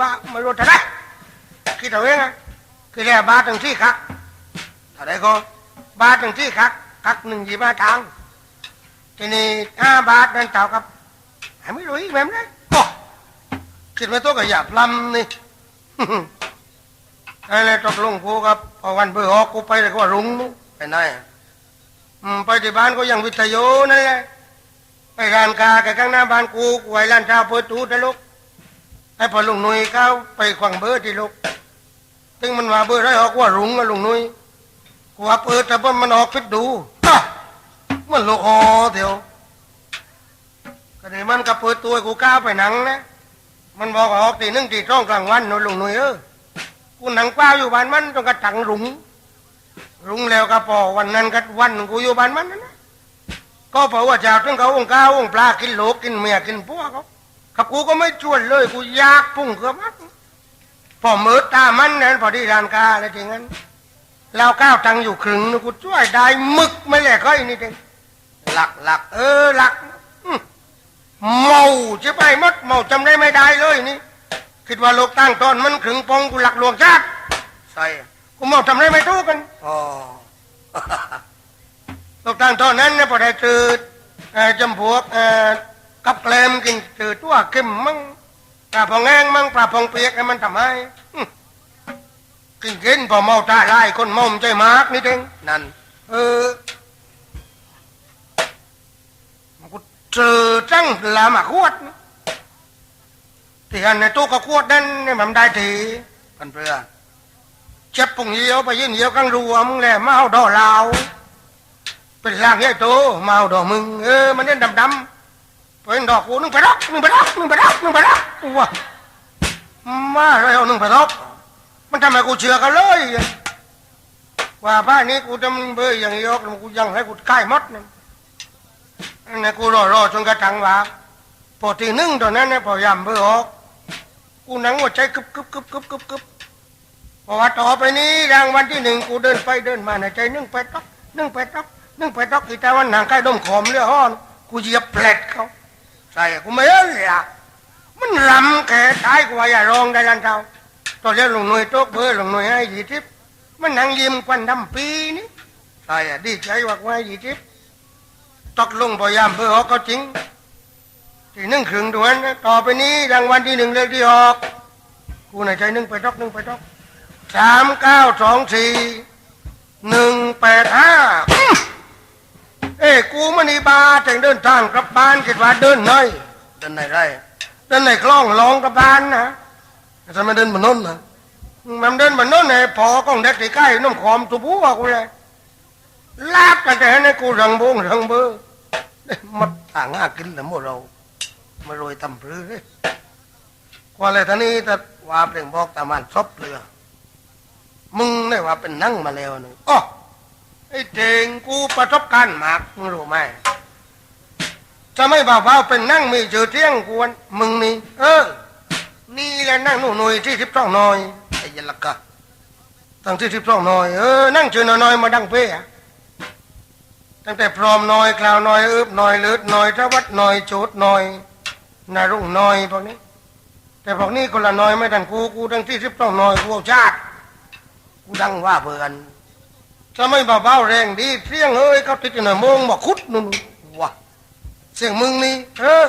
ว่าไม่รู้จะได้คิดเอาเองอะคือแค่บาทหนึ่งที่คักเท่าไรก็บาทหนึ่งที่คักคักหนึ่งยี่บาททางทีนี้ห้าบาทนั่นเท่ากับหาไม่รู้อีกแบบนั้นโอ้คิดว่าตัวก็อยาพลำนี่ไอ้เลยตกลงกูกับพอวันเบื่อออกกูไปเลยก็ว่ารุ้งไปไหนไปที่บ้านก็ยังวิทยุนั่นแหละไปร้านกาแกข้างหน้าบ้านกูไว้ร้านชาเปิดตูดนะลูก ไอ้พอลุงนุ่ยเขาไปขวางเบอร์ที่ลูกถึงมันมาเบอร์ได้ออกว่ารุงอะลุงนุ่ยกูว่าเปิดแต่ว่ามันออกพิดดูมันลูกอ๋อเดียวก็นี่มันก็เปิดตัวกูก้าไปหนังนะมันบอกออกตีหนึ่งตีสองกลางวันนู่นลุงนุ่ยเออกูหนังเปล่าอยู่บ้านมันจนกระถังรุงรุงแล้วก็พอวันนั้นก็วันกูอยู่บ้านมันนั่นนะก็เพราะว่าเจ้าถึงเขาองค์ก้าวองค์ปลากินโลกกินเมียกินพวกเขา กับกูก็ไม่ชวนเลยกูอยากพุ่งเกือบมันพอมือตามันนั้นพอดีรานกาอะไรอย่างนั้นเราก้าวตังค์อยู่ครึ่งนึงกูช่วยได้หมึกไม่แหลกก็อีนี่เองหลักหลักเออหลักอืมเมาจะไปหมดเมาจำได้ไม่ได้เลยนี่ คิดว่าโลกตั้งตอนมันขึงปองกูหลักหลวงชาติใช่กูมองทำไรไม่ถูกกันอ๋อโลกตั้งตอนนั้นเนี่ยพอได้จืดเอ่อจำพวกเอ่อ กับแกลมกินจืดตัวเข็มมั่งปลาพองแงงมั่งปลาพองเปียกให้มันทำไมหึกินกินพอเมาตาลายคนเมามันใจมากนี่เองนั่น เออกูเจอจังลามาขวดนะที่อันในตู้ก็ขวดนั้นเนี่ยมันได้ทีกันเพื่อเจ็บปุ่งเยียวไปยืนเยียวกังรวมแหละมาเอาดอกลาว เป็นร่างใหญ่โตมาเอาดอกมึงเออมันเนี่ยดำดำๆ เป็นดอกกูนึงไปดอกนึงไปดอกนึงไปดอกนึงไปดอกว้ามาเลยเอานึงไปดอกมันทำไมกูเชื่อกันเลย ว่าบ้านนี้กูจะมึงเบยอย่างยกกูยังให้กูใกล้หมดนี่อันนี้กูรอรอจนกระทั่งว่าพอทีหนึ่งตอนนั้นเนี่ยพอยามเบอร์ออกกูหนังหัวใจกึบกึบกึบกึบกึบกึบเพราะว่าต่อไปนี้รางวัลที่หนึ่งกูเดินไปเดินมาในใจนึ่งไปต๊อกนึ่งไปต๊อกนึ่งไปต๊อกอีแต่วันหนังใกล้ดมขอมเรือห้อน กูเหยียบแผลดเขา ใช่กูไม่เอ้ยอะมันรำแก่ตายกว่าอย่าร้องได้ลันเท่าตอนเรียกหลวงหน่วยโต๊ะเบอร์หลวงหน่วยให้ยี่ทิพมันนั่งยิ้มควันดำปีนี่ใช่อะดีใจว่ากูให้ยี่ทิพตกลงพอยามเบอร์ออกก็จริงที่นึ่งครึ่งด่วนนะต่อไปนี้รางวัลที่หนึ่งเลขที่ออกกูในใจนึ่งไปดอกนึ่งไปดอกสามเก้าสองสี่หนึ่งแปดห้า เอ้กูมันนีบาแต่งเดินทางกลับบ้านคิดว่าเดินหน่อยเดินไหนไรเดินไหนคล่องลองกลับบ้านนะจะมาเดินบนน้นนะมันเดินบนน้นเนี่ยพอกล้องเด็กที่ใกล้น้ำขอมตัวผู้ว่ากูเลยลาบกันแต่ให้กูรังบงรังเบอร์มัดต่างหากินแล้วหมดเรามาโรยตำปลือเลยกว่าเลยท่านี้แต่ว่าเปล่งบอกตามันซบเลยมึงเนี่ยว่าเป็นนั่งมาแล้วนึงอ๋อ ไอ้เจงกูประสบการณ์มากมึงรู้ไหมจะไม่บ่าวๆเป็นนั่งมีเจอเที่ยงกวนมึงนี่เออ นี่แหละนั่งหนูหน่อยที่ทิพย์ต้องหน่อยไอ้ยันละกะตั้งที่ทิพย์ต้องหน่อยเออนั่งเจอหน่อยมาดังเป้อตั้งแต่พร้อมน้อยคราวน้อยเอิบน้อยเลือดน้อยทวัดน้อยโจดน้อยนารุ่งน้อยพวกนี้ แต่พวกนี้คนละน้อยไม่ดังกูกูดังที่สิบต้องน้อยกูเอาชาติกูดังว่าเบื่อน จะไม่เบาๆแรงดีเสียงเอ้ยเขาติดอยู่ในโมงบอกคุดนู่นวะเสียงมึงนี่เออ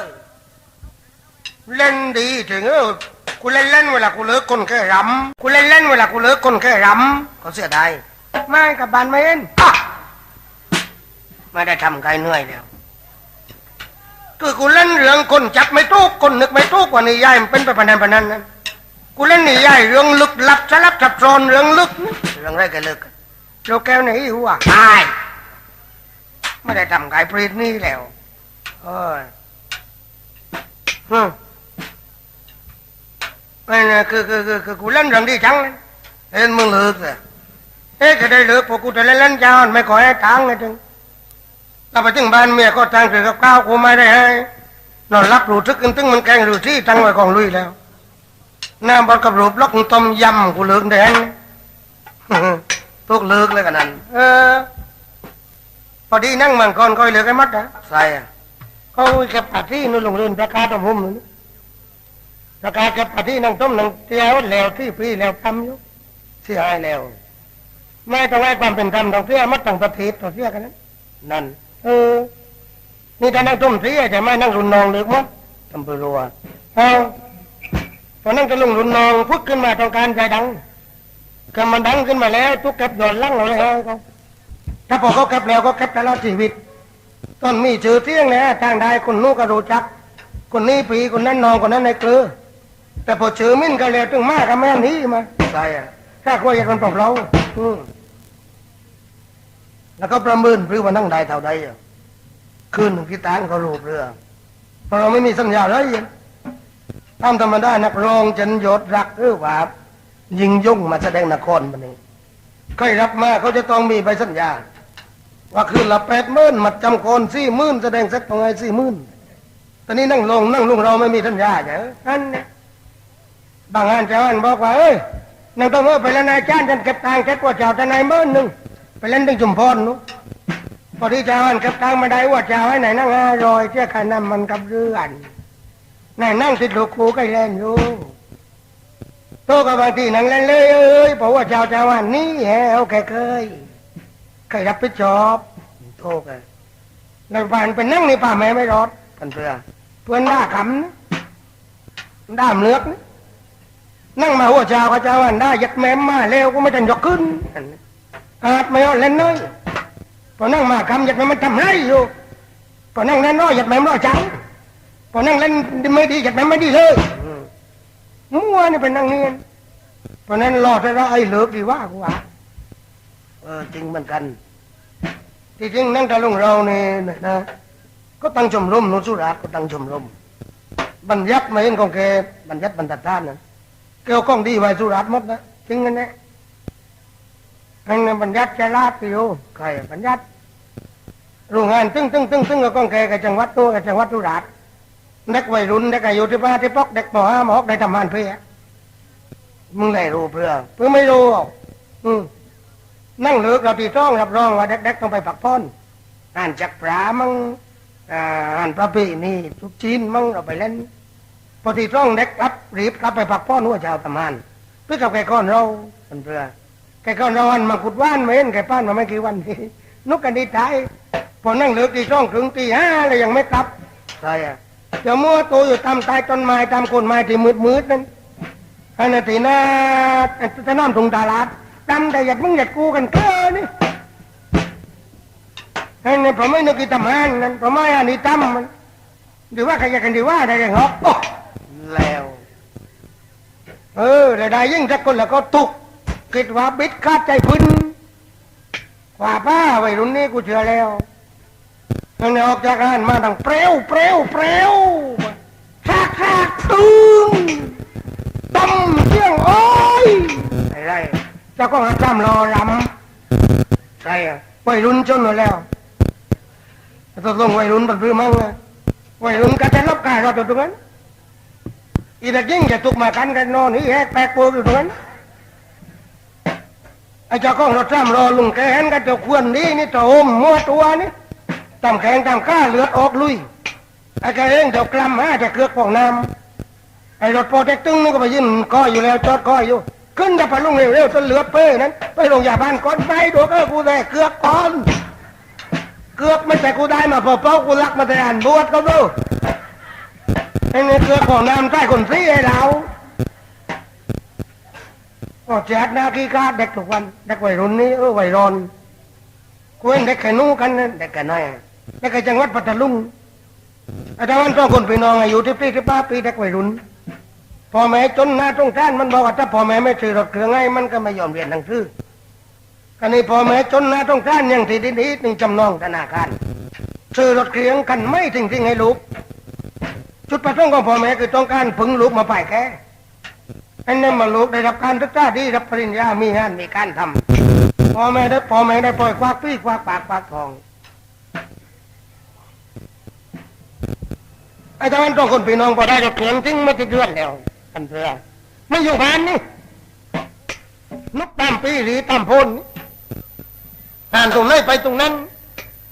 เล่นดีถึงเออกูเล่นเล่นเวลากูเลิกคนแค่รำกูเล่นเล่นเวลากูเลิกคนแค่รำเขาเสียดายไม่กับบานไม่เล่นอะไม่ได้ทำใครเหนื่อยแล้วคือกูเล่นเรื่องคนจับไม่ทุกคนนึกไม่ทุกว่านี่ยายมันเป็นไปพนันพนันนั้นกูเล่นนี่ยายเรื่องลึกลับสลับซับซ้อนเรื่องลึกเรื่องอะไรกันลึก โลแก้วไหนหัวตายไม่ได้ทำใครปรีดนี่แล้วเอ้ยฮึไม่นะคือคือคือคือกูเล่นเรื่องดีจังเลยเห็นมึงเลิกเลยเอ๊ะจะได้เลิกพอกูจะเล่นเล่นจานไม่ขอให้ตังค์ไงจึงเราไปถึงบ้านเมียก็ทางถือกับข้าวกูไม่ได้ให้นอนรับรูทึกกันตึงมันแกงรูที่ตั้งไว้กองลุยแล้วน้ำบอลกับรูปล็อกต้มยำกูเลิกแดง พวกเลิกเลยกันนั้น เออ พอดีนั่งมังกรก้อยเลิกไอ้มัดนะใส่อะเขาแค่ปาร์ตี้นู่นลงเรือนประกาศของผมนู่นเอสกาเก็บปฏินังต้มนังเตียวแล้วที่ปีแล้วทำอยู่เสียหายแล้วไม่ต้องให้ความเป็นธรรมต้องเสียมัดต่างประเทศต้องเสียกันนั้นนั่น เออ นี่ถ้านั่งต้มเสียจะไม่นั่งรุนนองหรือมั้งทำเปรัวเอาพอนั่งจะลุงรุนนองพุดขึ้นมาต้องการใจดัง ก็มันดังขึ้นมาแล้วทุกเก็บหย่อนลังเราเลยเอาเขาถ้าพอเขาเก็บแล้วก็เก็บตลอดชีวิตต้นมีชื่อเที่ยงนะทางใดคนนู้นก็รู้จัก คนนี้ปีคนนั้นนองคนนั้นในเกลือแต่พอชื่อมิ้นก็เลยถึงมากกับแม่นี้มาใช่อะถ้าคุยกันมันปลอบเราอืมแล้วก็ประเมินหรือว่านั่งได้เท่าใดอะคืนหนึ่งที่ตานเขารูปเรือเพราะเราไม่มีสัญญาเลยตามธรรมดานักร้องจันยศรักหรือว่า ยิงยุ่งมาแสดงนครมันเองใครรับมาเขาจะต้องมีใบสัญญา ว่าคืนละแปดหมื่นมัดจำคนสี่หมื่นแสดงสักตรงไงสี่หมื่นตอนนี้นั่งลงนั่งลงเราไม่มีสัญญาเจ้ะนั่นเนี่ยบางงานเจ้าอันบอกว่าเอ้ยนั่งต้องเออไปแล้วนายจ้างฉันเก็บตังค์แค่กว่าเจ้าแต่นายเมื่อหนึ่งไปเล่นตึงจุมพรนู้พอที่เจ้าอันเก็บตังค์มาได้ว่าเจ้าให้ไหนนั่งอร่อยเที่ยขนำมันกับเรื่อนนั่งนั่งติดลูกคูก็เล่นอยู่ โตกับบางทีนั่งเล่นเลยเอ้ยเพราะว่าเจ้าเจ้าอันนี้แฮวแกเคยเคยรับผิดชอบโตกันแล้วผ่านไปนั่งในป่าแม่ไม่รอดกันเพื่อเพื่อนด่าขำนะด่ามเลือกนะนั่งมาหัวเจ้าก็เจ้าอันได้ยัดแม่มมาแล้วก็ไม่ทันยกขึ้นอันนี้อาจไม่เอาเล่นน้อยพอนั่งมาคำยัดแม่มันทำไรอยู่พอนั่งเล่นน้อยยัดแม่รอจังพอนั่งเล่นไม่ดียัดแม่ไม่ดีเลย อืมมั่วนี่เป็นนังเนียนเพราะนั้นรอดแล้วไอ้เลิกดีว่ากูว่าเออจริงเหมือนกัน ที่จริงนั่งตะลุงเราเนี่ยนะ ก็ตั้งชมรมนุสุราก็ตั้งชมรมบัญญัติมาเองของแกบัญญัติบรรทัดท่านนะเกี่ยวข้องดีไว้สุราหมดนะจริงกันแน่อันนั้นบัญญัติจะลาดไปอยู่ใครบัญญัติโรงงานตึ้งตึ้งตึ้งตึ้งก็ของแกกับจังหวัดตัวกับจังหวัดสุราษฎร์ เด็กวัยรุ่นเด็กอายุที่ป้าที่ปอกเด็กมห้ามหกได้ทำงานเพื่อมึงได้รู้เพื่อเพื่อไม่รู้อกอืมนั่งเลือกเราตีต้องรับรองว่าเด็กๆต้องไปปักพ้นอ่านจักปลามั่งอ่านประเพณีทุกจีนมั่งเราไปเล่นพอที่ต้องเด็กรับรีบกลับไปพักพ่อนัวเจ้าตำมานเพื่อกับแกก้อนเราเป็นเพื่อแกก้อนเราอันมาขุดว่านมาเห็นแกป้านมาไม่กี่วันนี้นุกกันดีตายพอนั่งเลือตีช่องถึงตีห้าเลยยังไม่กลับใช่อะ จะมัวตัวอยู่ตามใต้ต้นไม้ตามโคนไม้ที่มืดมืดๆนั้นอันนั้นตีหน้าจะน้ำตรงตลาดดำแต่หยัดมึงหยัดกูกันเกินนี่ไอ้เนี่ยผมไม่นึกกิทำงานนั่นผมไม่อันนี้ทำมันดีว่าใครจะกันดีว่าได้ยังหอกโอ้แล้วเออแต่ได้ยิ่งสักคนแล้วก็ตุกคิดว่าบิดคาดใจพื้นกว่าป้าวัยรุ่นนี้กูเชื่อแล้ว ตั้งแต่ออกจากงานมาตั้งเปรี้ยวเปรี้ยวเปรี้ยวซากซากตึงต้มเที่ยงโอ้ยอะไรเจ้าก็หาจำรอรำใช่อะวัยรุ่นจนหมดแล้วตกลงวัยรุ่นเป็นเรื่องมั้งนะวัยรุ่นก็จะรับการเราตัวตรงนั้นอีเด็กยิ่งจะตุกมากันกันนอนนี่แหกแปลกโปอยู่ตรงนั้นไอ้เจ้าของรถซ้ำรอลุงแกเห็นกันตัวควรนี่นี่ตัวอมมัวตัวนี่ ตำแข็งตำข้าเลือดออกลุยไอ้แกเองเดี๋ยวกลัมห้าจะเกลือกของน้ำไอ้รถโปรเทคตึงนี่ก็ไปยืนก้อยอยู่แล้วจอดก้อยอยู่ ขึ้นจะไปลุงเร็วๆจนเหลือดเป้นั้น ไปโรงพยาบาลก่อนไปดูก็กูได้เกลือกก่อนเกือบไม่แต่กูได้มาพอเป้ากูรักมาแต่อ่านบวชก็ดูไอ้เนี่ยเกือบของน้ำใต้คนซีให้เราก็แจกหน้าขี้กาเด็กทุกวันเด็กวัยรุ่นนี้เออวัยรอนกูเห็นเด็กแค่นู้กันนะเด็กแค่น้อย เด็กแค่จังหวัดปัตตาลุงอ้ตะวันต้อคนพี่น้องอายุที่ปีที่ป้าปีเด็กวัยรุ่นพ่อแม่จนหน้าตรงท่านมันบอกว่าถ้าพ่อแม่ไม่ซื้อรถเครื่องให้มันก็ไม่ยอมเรียนหนังสือกันนี้พ่อแม่จนหนะต้องการอย่างที่ดินีหนึ่งจำนองธนาคารซื้อรถเครื่องกันไม่ทิ้งทิ้งให้ลูกจุดประสงค์ของพ่อแม่คือต้องการพึงลูกมาไปแค่อันนั้นมาลูกได้รับการศึกษาดีรับปริญญามีงานมีการทำพ่อแม่ได้พ่อแม่ได้ปล่อยควักปี้ควักปากควักทอง ไอ้ตะวันต้องคนพี่น้องพอได้รถเครื่องทิ้งไม่ติดเดือนแล้วกันเพื่อไม่อยู่บ้านนี่นกตามปีหรือตามพนนอ่านตรงไหนไปตรงนั้น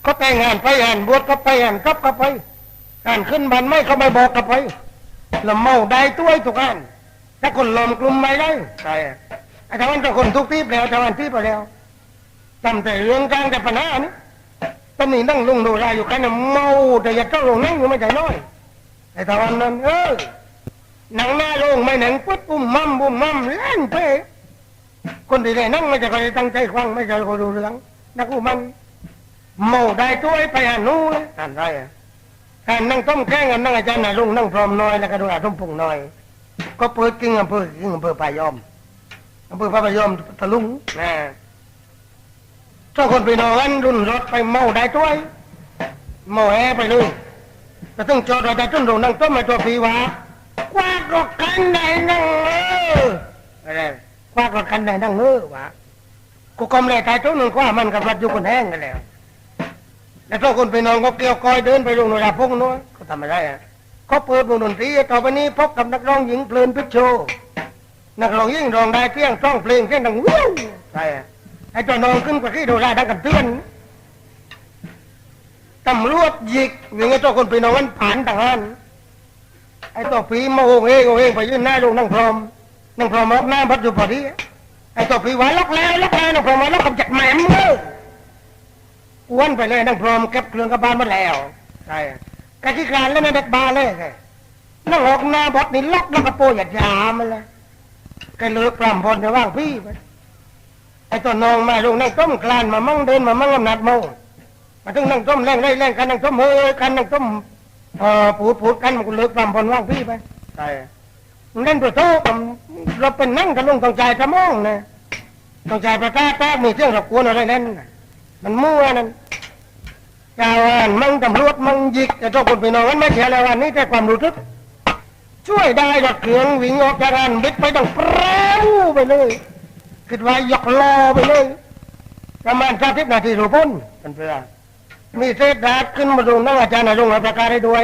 ก็แต่งานไปอ่านบวชก็ไปอ่านกลับก็ไปอ่านขึ้นบันไม่เขาไม่บอกก็ไปแล้วเมาได้ตัวทุกอันถ้าคนลมกลุ่มไม่ได้ใช่ไอ้ทวันถ้าคนทุกทีแล้วทวันที่ไปแล้วทำแต่เรื่องกลางแต่ปัญหานี่ตอนนี้นั่งลุงดูรายอยู่กันเมาแต่อย่าต้องลงนั่งอยู่ไม่ใจน้อย ไอ้ทวันนั้นเออหนังหน้าลงไม่หนังปุ๊บปุ้มมั่มปุ้มมั่มเล่นไป คนที่ได้นั่งไม่จะคอยตั้งใจฟังไม่จะคอยดูเรื่องนักอุมันเมาได้ตัวไปหาหนู้เลยท่านไรอะท่านนั่งต้มแข้งกันนั่งอาจารย์น่ะลุงนั่งพร้อมน้อยแล้วก็ดูอาต้มพุงน้อย ก็เปิดกิ้งอำเภอกิ้งอำเภอปายอมอำเภอพระพายอมตะลุงนะเจ้าคนไปนอนรุ่นรถไปเมาได้ตัวเมาแอไปเลย แต่ต้องจอดรถแต่ต้นโดนั่งต้มมาตัวพีวะคว้ากรถคันไหนนั่งเอออะไรคว้ากรถคันไหนนั่งเออวะกูกำเลยตายตัวหนึ่งคว้ามันกับรถอยู่คนแห้งกันแล้วแล้วทุกคนไปนอนก็เกี่ยวกอยเดินไปลงโนราพงนู้นเขาทำอะไรอะเขาเปิดวงดนตรีต่อไปนี้พบกับนักร้องหญิงเพลินพิชโชว์นักร้องหญิงร้องได้เพียงร้องเพลงเพียงดังวิวใช่อะไอ้ตัวนองขึ้นกว่าที่โดราดังกันเตือน ตำรวจหยิกอย่างเงี้ยตัวคนไปนอนมันผ่านต่างนั้นไอ้ตัวผีมาโงเองโงเองไปยืนหน้าลงนั่งพร้อมนั่งพร้อมรับหน้าพัดอยู่พอดีไอ้ตัวผีว่าล็อกแล้วล็อกแล้วนั่งพร้อมมาล็อกกับจักแหม่มเลยอ้วนไปเลยนั่งพร้อมเก็บเครื่องกระบาลมาแล้วใช่กะที่การแล้วนะเด็กบาเลยไงนั่งออกหน้าบดนี่ล็อกแล้วก็โปรยหยาดยามันเลยแก็เลิกปรำพลจะว่างพี่ไปไอ้ตัวน้องมาลงนั่งต้มกลานมามั่งเดินมามั่งอำนาจเมา มาต้องนั่งต้มแรงไล่แรงกันนั่งต้มเฮ้ยกันนั่งต้มเอ่อปูดปูดกันมันก็เลิกปรำพลว่างพี่ไปใช่เล่นตัวโตกับเราเป็นนั่งกันลงต้องใจจะมองนะต้องใจประกาศแป๊บมีเรื่องรบกวนอะไรนั่นน่ะมันมั่วนั่นกาวานมั่งตำรวจมั่งยิกแต่เจ้าคนไปนอนกันไม่เสียแล้ววันนี้แต่ความรู้สึก ช่วยได้รถเครื่องวิ่งออกจากร้านบิดไปต้องเปรี้ยวไปเลยคิดว่ายกล้อไปเลยประมาณสามสิบนาทีรู้พ้นเป็นเพื่อ มีเศษดาดขึ้นมาดูนั่งอาจารย์นะลงมาประกาศให้ด้วย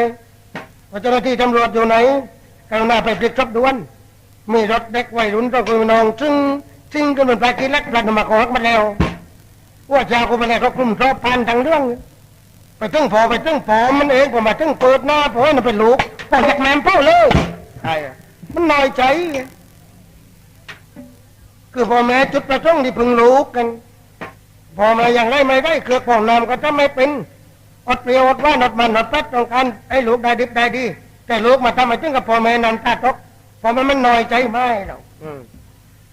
ว่าเจ้าหน้าที่ตำรวจอยู่ไหนกรุณาไปพลิกรถด่วน มีรถเด็กวัยรุ่นเจ้าคนไปนอนซึ่งซึ่งก็เป็นปลากินเล็กปลาหนมาขอมาแล้ว ว่าชาวกูไปแล้วก็กลุ่มชอบพันทางเรื่อง ไปตึ้งพอไปตึ้งพอมันเองผมมาตึ้งเปิดหน้าพอให้มันเป็นลูกพอจากแมมเป้าเลยใช่อะมันน้อยใจ คือพ่อแม่จุดประสงค์ที่พึงรู้กัน พ่อแม่อย่างไรไม่ได้คือพ่อน้ำก็จะไม่เป็นอดเปรียวอดว่านอดมันอดแป๊ดต้องการให้ลูกได้ดิบได้ดี แต่ลูกมาทำไมถึงกับพ่อแม่นำตาตกพ่อแม่มันน้อยใจไม่หรอกอืม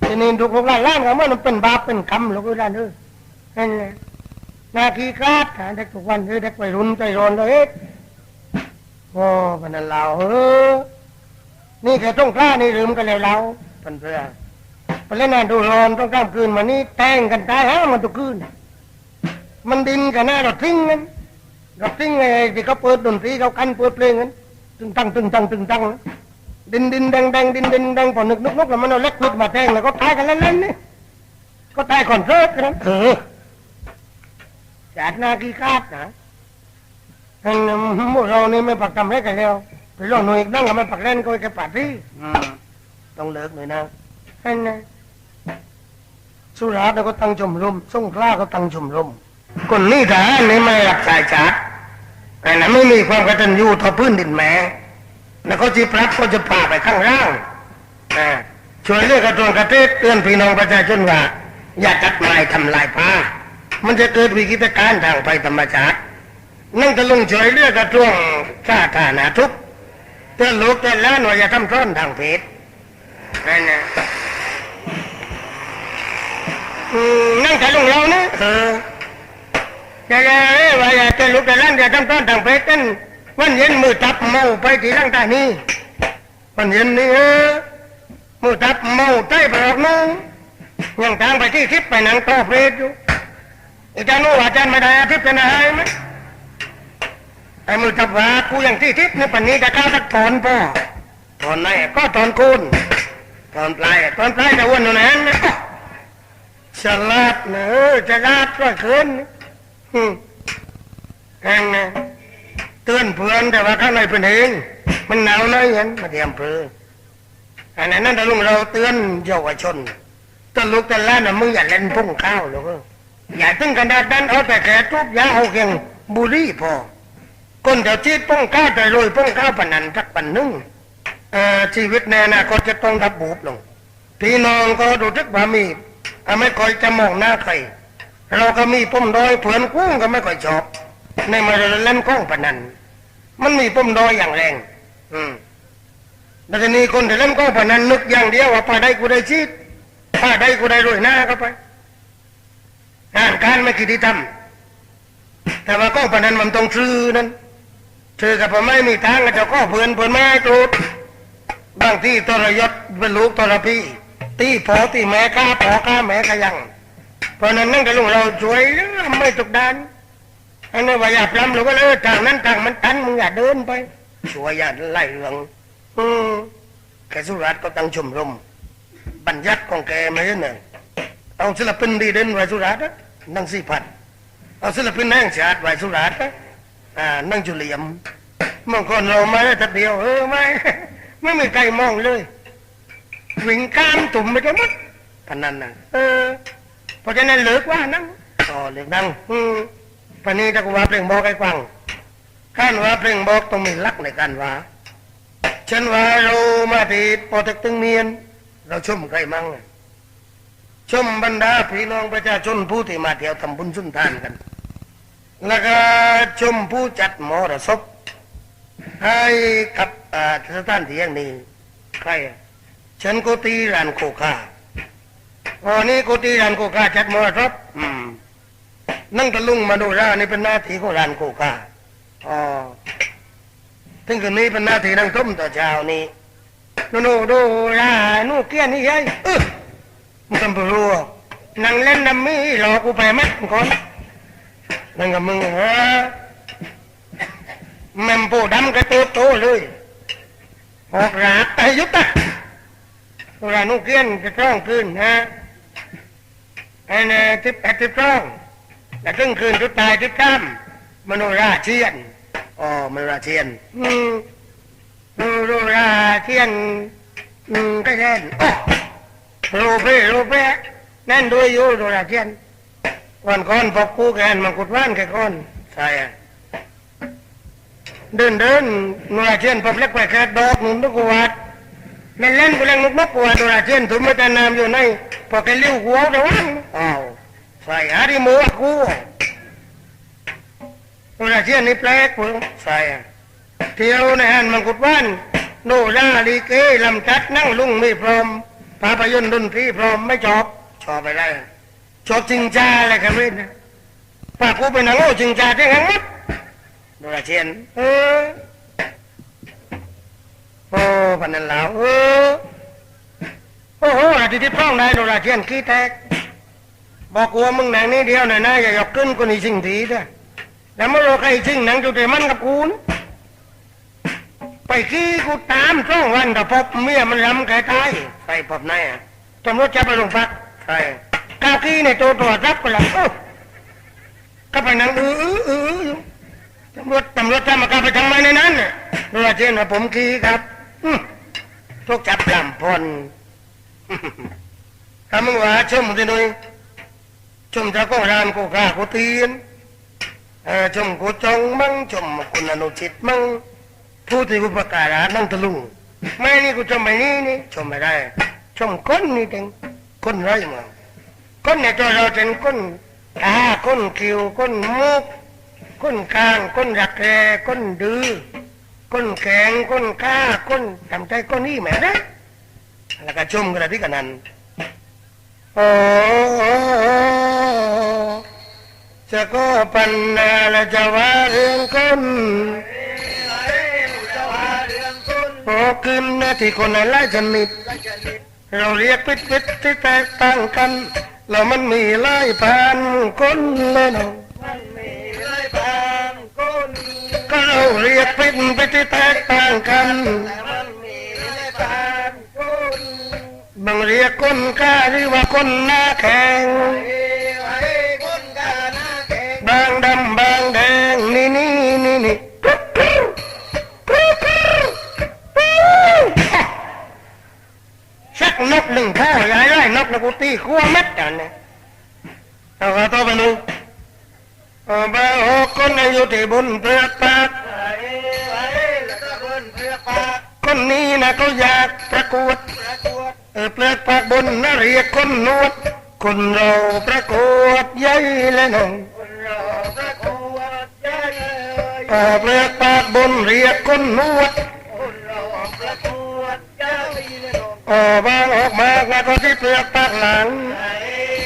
ทีนี้ดูพวกล้านล้านกันว่ามันเป็นบาปเป็นกรรมลูกล้านเออนั่นแหละนาทีคาดหาเด็กทุกวันเลยเด็กไปรุนใจร้อนเลยโอ้พันนั้นเราเออนี่แค่ต้องกล้านี่ลืมกันแล้วเราพันเพื่อ ไปเล่นงานดูร้อนต้องกล้ามคืนมานี่แต่งกันตายฮะมันตุกคืน มันดินกันหน้าเราทิ้งนั้นเราทิ้งไงที่เขาเปิดดนตรีเขากันเปิดเพลงนั้นตึงตังตึงตังตึงตังดินดินแดงแดงดินดินแดงพอนึกนึกนึกแล้วมันเอาเล็กขึ้นมาแทงแล้วก็ตายกันเล่นๆนี่ก็ตายก่อนเลิกกันเออจัดหน้ากี่คาดนะท่านหมู่เรานี่ไม่ปักทำให้กันแล้วไปลองหน่วยนั่งกับมันปักเล่นก็ไอ้แกปัดที่ต้องเลิกหน่อยนะ ท่านนสุราษฎร์ก็ตั้งชมรมสงขลาก็ตั้งชมรมคนนี้ทหารนี่ไม่รักสายจัดแต่นั้นไม่มีความกตัญญูต่อพื้นดินแม่แล้วก็จีพลัดก็จะพาไปข้างล่างช่วยเรื่องกระทรวงเกษตรเตือนพี่น้องประชาชนว่า อย่าตัดไม้ทำลายป่ามันจะเกิดวิกฤตการณ์ทางภัยธรรมชาตินั่นก็ลงช่วยเรื่องกระทรวงสาธารณสุขเตือนลูกเตือนล้านว่าอย่าทำร้อนทางเพศนั่นนะ นั่นก็ลงเรานะเอออย่เอ้ยว่าอย่าเตือนลูกเตือนหล้านอย่าทำร้อนทางเพศกันวันเย็นมือจับเมาไปที่ร่างกายนี้วันเย็นนี่เออมือจับเมาใต้ปลอกนึงยังทางไปที่ทิพย์ไปนังต่อเพลดอยู่อาจารย์รู้อาจารย์ไม่ได้อาทิพย์จะไหนไหมไอ้มือจับว่ากูย่างที่ทิพย์นี่ปันนี้จะก้าวสักถอนพ่อถอนไหนก็ถอนคูนถอนปลายถอนปลายจะอ้วนหนูนั้นนะ ฉลาดเนอะฉลาดก็เกินหึแกงนะเตือนเพื่อนแต่ว่าข้างในเป็นเองมันหนาวน้อยเห็นมาเตรียมเพลอันนั้นนั่นเราลุงเราเตือนเยาวชนตลูกตะล้านนะมึงอย่าเล่นพุ่งข้าวหรอกอย่าตึงกันดาดันเอาแต่แขนทุบยาเอาเกียงบุหรี่พอคนเดี๋ยวชีดพุ่งข้าวแต่รวยพุ่งข้าวปนนันสักปันหนึงไออ่าชีวิตในอนาคตจะต้องดับบูบลงพี่น้องก็ดูทึกว่ามี ไม่ค่อยจะมองหน้าใคร เราก็มีปุ่มดอยเผื่อนกุ้งก็ไม่ค่อยชอบ ในมาเล่นกล้องปนันมันมีปุ่มดอยอย่างแรง อืมแล้วทีนี้คนที่เล่นกล้องปนันนึกอย่างเดียวว่าพาได้กูได้ชีดพาได้กูได้รวยหน้าก็ไปงานการไม่คิดที่ทำแต่ว่ากล้องปนันมันต้องซื้อนั้นซื้อกับผมไม่มีทางก็จะก็เพื่อนเพื่อนไม่ให้ตรูดบางที่ตระยศเป็นลูกตระพี่ ตีพอตีแม่ก้าพอก้าแม่ก็ยัง เพราะนั้นนั่งกับลุงเราช่วยเลือไม่ตกดานอันนี้ว่าอย่าพลำหรือว่าเออทางนั้นทางมันตันมึงอย่าเดินไปช่วยอย่าไล่เรื่องอืมแกสุรัตน์ก็ตั้งชมรมบัญญัติของแกไม่ใช่เหรอเอาศิลปินดีเด่นไว้สุรัตน์นะนั่งสี่พันเอาศิลปินแห่งชาติไว้สุรัตน์อ่านั่งจุเลียมบางคนเรามาได้แต่เดียวเออไม่ไม่มีใครมองเลย วิ่งข้ามตุ่มไปกันหมดพนันนะเออเพราะฉะนั้นเลิกว่านั่งอ๋อเลิกนั่งอืมปานนี้ถ้ากูว่าเพลงบอกให้ฟังการว่าเพลงบอกต้องมีหลักในการว่าฉันว่าเรามาที่ปอเต็กตึงเมียน เราชมใครมั่งชมบรรดาพี่น้องประชาชนผู้ที่มาเที่ยวทำบุญสุนทานกัน แล้วก็ชมผู้จัดมรสพให้กับอ่าสถานที่อย่างนี้ใครอะ ฉันก็ตีรานโคคาอ๋อนี่กุฏิร้านโกกาจัดมรดกอืมนั่งตะลุงมาดูรานี่เป็นหน้าที่ของร้านโกกาอ๋อถึงคืนนี้เป็นหน้าที่นั่งต้มต่อเช้านี้นูนูดูรานูเกี้ยนนี่ยัยเออมันทำปรัวนั่งเล่นน้ำมีหลอกกูไปไหมก่อนนั่งกับมึงฮะแมมโปดำกระเติบโตเลยออกราไอายุตะ เวลานุ่งเกี้ยนจะต้องขึ้นนะไอ้เนี่ยทิพแอทิพต้องแต่ตึ้งคืนทุกตายทุกข้ามมโนราเชียนอ๋อมโนราเชียนอืมมโนราเชียนอืมก็แค่นอ๋อโรเป้โรเป้นั่นด้วยอยู่โนราเชียนวันก่อนพบคู่กันมังคุดว่านแค่ก่อนใช่อะเดินเดินโนราเชียนพบเล็กไปแค่ดอกหนุนทุกวัด เล่นเล่นกูเล่นมุกมุกกูว่าตัวละเช่นถุงไม่แต่น้ำอยู่ในพอแกลิ้วหัวแต่วันอ้าวใส่หาที่มือกูตัวละเช่นนี่แปลกกูใส่อะเที่ยวในหันมังคุดบ้านโนราลีเกลำจัดนั่งลุงไม่พร้อมภาพยนตร์ดนตรีพร้อมไม่ชอบชอบไปได้ชอบจริงจ้าอะไรกันเว้ยนะป้ากูเป็นนางโง่จริงจ้าได้งั้นมั้งตัวละเช่นเออโอ้พันนั้นแล้วเออโอ้โหอาทิตย์ที่พ้องได้โดราเทียนขี้แตก บอกกูว่ามึงหนังนี้เดียวหน่อยนะอย่าหยอกขึ้นกูนี่สิ่งทีเด้อแล้วเมื่อเราใครสิ่งหนังจุดเดมันกับกูนะไปขี้กูตามช่องวันแต่พบเมียมันรำแกตายไปพบไหนอะตำรวจจับไปโรงพักใช่ก้าวขี้ในตัวตัวจรับก็แล้วเอ้าก็ไปนั่งอื้ออื้ออื้ออยู่ตำรวจตำรวจทำมากาไปทำไมในนั้นน่ะโดราเทียนว่าผมขี้ครับอืม ทุกจับลำพลถ้ามึงว่าชมสิหน่อยชมจ้าของร้านกูกากูตียนชมกูจงมั่งชมคุณอนุชิตมั่งผู้ที่กูประกาศนั่งตะลุงไม่นี่กูชมไม่นี่นี่ชมไม่ได้ชมคนนี่เองคนไรมั่งคนในตัวเราเป็นคนตาคนคิวคนมุกคนกลางคนรักแร้คนดื้อ ก้นแข็งก้นก้าก้นทำใจก้นนี่แหม่นะแล้วก็ชมกันที่กันนั้นโอ้จะก็ปันนาละจะว่าเรื่องก้นโอ้ขึ้นนะที่คนไล่ชนิดเราเรียกปิดปิดที่แตกต่างกัน แล้วมันมีไล่ผ่านก้นเลยเนาะ ก็เราเรียกเป็นไปที่แตกต่างกันบางเรียกคนกล้าหรือว่าคนหน้าแข็งบางดำบางแดงนี่นี่นี่นี่สักนกหนึ่งข้าวย้ายไร่นกนะกูตีขั้วเม็ดกันเนี่ย คนเราประกวดใหญ่และน้องคนเราประกวดใหญ่เลยเออเปลือกปากบนเรียกคนนวดคนเราประกวดใหญ่เลยน้องเออบางออกมาแล้วก็ที่เปลือกปากหลังไอ้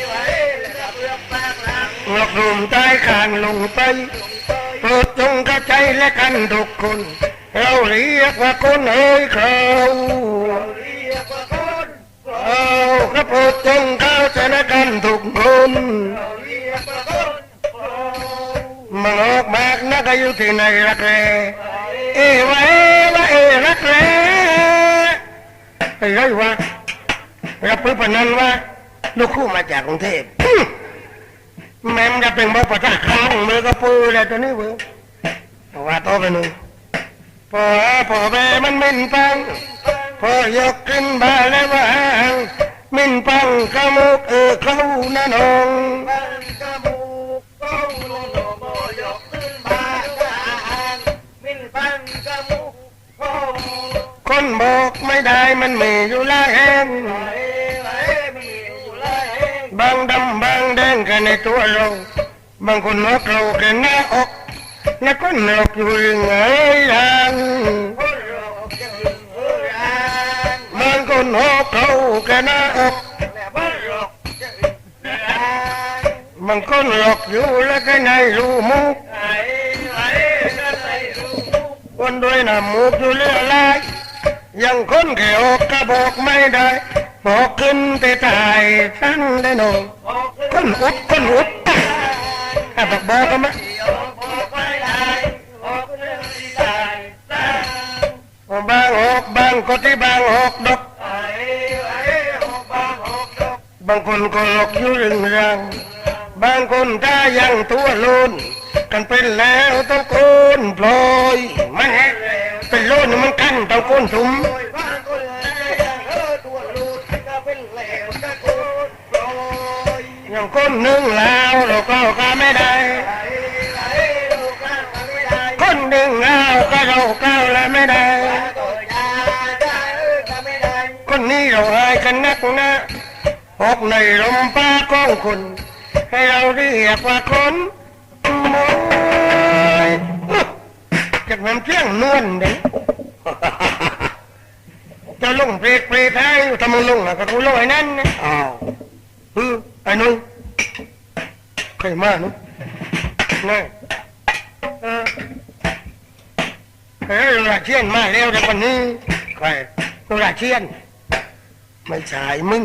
ไว้แล้วก็เปลือกปากหลังหลอกลวงใจข้างลงไปลงไปโปรดจงเข้าใจและกันทุกคน เราเรียกว่าคนเอ้ยเขา ระโปรดจงเข้าใจะกันทุกคนเรารียกว่าคนเรามันออกมากนักอยู่ที่ในรักแร้ไอ้เอวะเอวะเอรักแร้ไอ้ไรวะรับปื้ปนันวะลูกคู่มาจากกรุงเทพแม่มจะเป็นบอกประชาค้างมือก็ปืนอะไรตัวนี้เว้ยว่าโตไปหนึ่งพอพอแม่มันมินปังพอยกขึ้นมาแล้วว่า มินปังกะมุกเออเขาหน้าน้องบ้านกระมูกเขาโลโลโมยกขึ้นมาทางมินปันกระมูกเขาคนบอกไม่ได้มันมีอยู่หลายแห่งไอ้ไว้มีอยู่หลายแห่งบางดำบางแดงกันในตัวเรา บางคนนกเราแค่หน้าอกและคนนกอยู่ยังไงดัง เขาแค่หน้าอกและบ้านเราจะถึงเฮือนบางคนหลอกอยู่แล้วก็ในรูมุกไอ้ไว้ก็ใส่รูมุกคนด้วยน้ำมูกอยู่เรื่อยลายยังคนแค่อกก็บอกไม่ได้บอกขึ้นแต่ตายทั้งได้หนองออกขึ้นคนอุดคนอุดถ้าบอกบอกกันมเดี๋ยวพอไปได้ออกเรื่องที่ได้ตาบางออกบางก็ที่บางออกดอก บางคนก็หลอกอยู่เรื่องรังบางคนถ้ยังตัวโลนกันเป็นแล้วต้องโกนปลอยมันแฮะเป็นโลนนี่มันกันต้องโกนสุมโดยบ้านคนแรกเออตัวลูดก็เป็นเหลวก็โคตรโปรยอย่างคนหนึ่งแล้วเราก็ก็ไม่ได้ไอ้ไอ้ลูกนั่งไม่ได้คนหนึ่งแล้วก็เราก้าวแล้วไม่ได้ตัวยาได้เออก็ไม่ได้คนนี้เราอายกันนักนะ ออกในลมป้ากองคนให้เราเรียกว่าคนโมยจากน้ำเที่ยงนวลเด้จะลงเปรตเปรตให้ทำมึงลงอะก็กูลงไอ้นั่นนะอ้าวเออไอ้นุ่งใครมานุ๊นี่เออเฮ้ยราเชียนมาแล้วแต่วันนี้ใครราเชียน ไม่ใช่มึง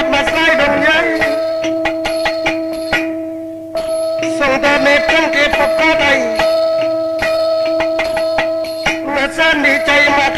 เมื่อ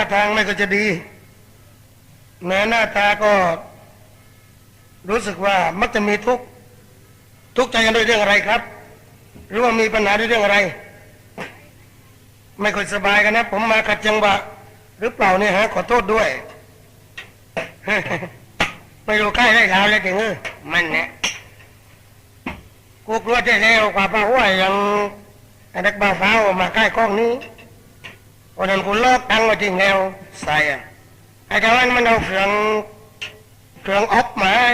าตาท่าทางไม่ก็จะดีแม้หน้าตาก็รู้สึกว่ามักจะมีทุกข์ทุกข์ใจกันด้วยเรื่องอะไรครับ หรือว่ามีปัญหาด้วยเรื่องอะไร ไม่ค่อยสบายกันนะ ผมมาขัดจังหวะหรือเปล่าเนี่ยฮะ ขอโทษด้วยไม่รู้ใกล้ได้แล้วเลยถึงเออมันเนี่ยกูกลัวจะเร็วกว่าป้าห้วยยังไอ้นักบ้าเฝ้ามาใกล้กล้องนี้ วันนั้นกูลอกตังค์มาจริงแล้วใส่อะไอ้กาวันมันเอาเครื่องเครื่องอบมาให้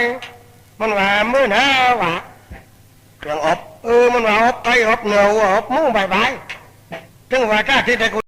มันว่ามื่อหน้าวะเครื่องอบเออมันว่าอบไก่อบเนื้อวัวอบหมูใบใบถึงว่าจ้าที่ได้กู